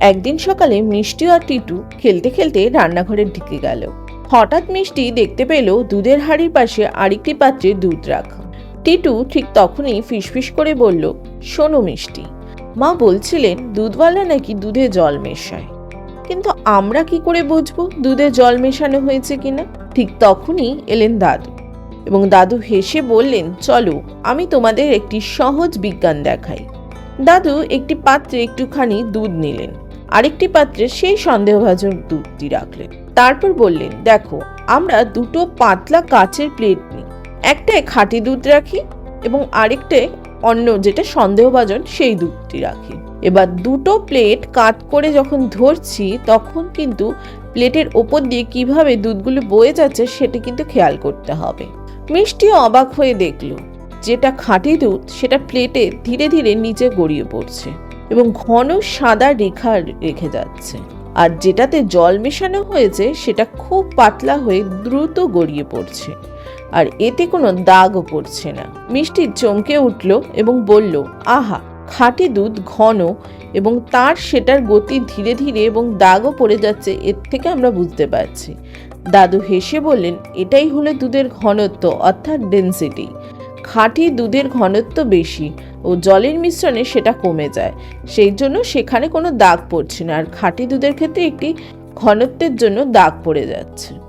একদিন সকালে মিষ্টি আর টিটু খেলতে খেলতে রান্নাঘরে ঢুকে গেল। হঠাৎ মিষ্টি দেখতে পেল দুধের হাঁড়ির পাশে আরেকটি পাত্রে দুধ রাখা। টিটু ঠিক তখনই ফিসফিস করে বলল, শোনো মিষ্টি, মা বলছিলেন দুধওয়ালা নাকি দুধে জল মেশায়। কিন্তু আমরা কি করে বুঝব দুধে জল মেশানো হয়েছে কিনা ঠিক তখনই এলেন দাদু এবং দাদু হেসে বললেন, চলো, আমি তোমাদের একটি সহজ বিজ্ঞান দেখাই। দাদু একটি পাত্রে একটুখানি দুধ নিলেন। আরেকটি পাত্রে সেই সন্দেহভাজন দুধটি রাখলেন। তারপর বললেন, দেখো, আমরা দুটো পাতলা কাচের প্লেট নিই। একটায় খাঁটি দুধ রাখি এবং আরেকটায় অন্য যেটা সন্দেহভাজন সেই দুধটি রাখি। এবার দুটো প্লেট কাট করে যখন ধরছি, তখন কিন্তু প্লেটের ওপর দিয়ে কীভাবে দুধগুলো বয়ে যাচ্ছে সেটা কিন্তু খেয়াল করতে হবে। মিষ্টি অবাক হয়ে দেখল, যেটা খাঁটি দুধ, সেটা প্লেটে ধীরে ধীরে নিচে গড়িয়ে পড়ছে। এবং ঘন সাদা রেখা রেখে যাচ্ছে। আর যেটাতে জল মেশানো হয়েছে, সেটা খুব পাতলা হয়ে দ্রুত গড়িয়ে পড়ছে। আর এতে কোনো দাগও পড়ছে না। মিষ্টি চমকে উঠল এবং বলল, আহা, খাঁটি দুধ ঘন এবং তার সেটার গতি ধীরে ধীরে এবং দাগও পড়ে যাচ্ছে, এর থেকে আমরা বুঝতে পারছি। দাদু হেসে বললেন, এটাই হলো দুধের ঘনত্ব, অর্থাৎ ডেন্সিটি খাঁটি দুধের ঘনত্ব বেশি ও জলের মিশ্রণে সেটা কমে যায়। সেই জন্য সেখানে কোনো দাগ পড়ছে না। আর খাঁটি দুধের ক্ষেত্রে একটি ঘনত্বের জন্য দাগ পড়ে যাচ্ছে।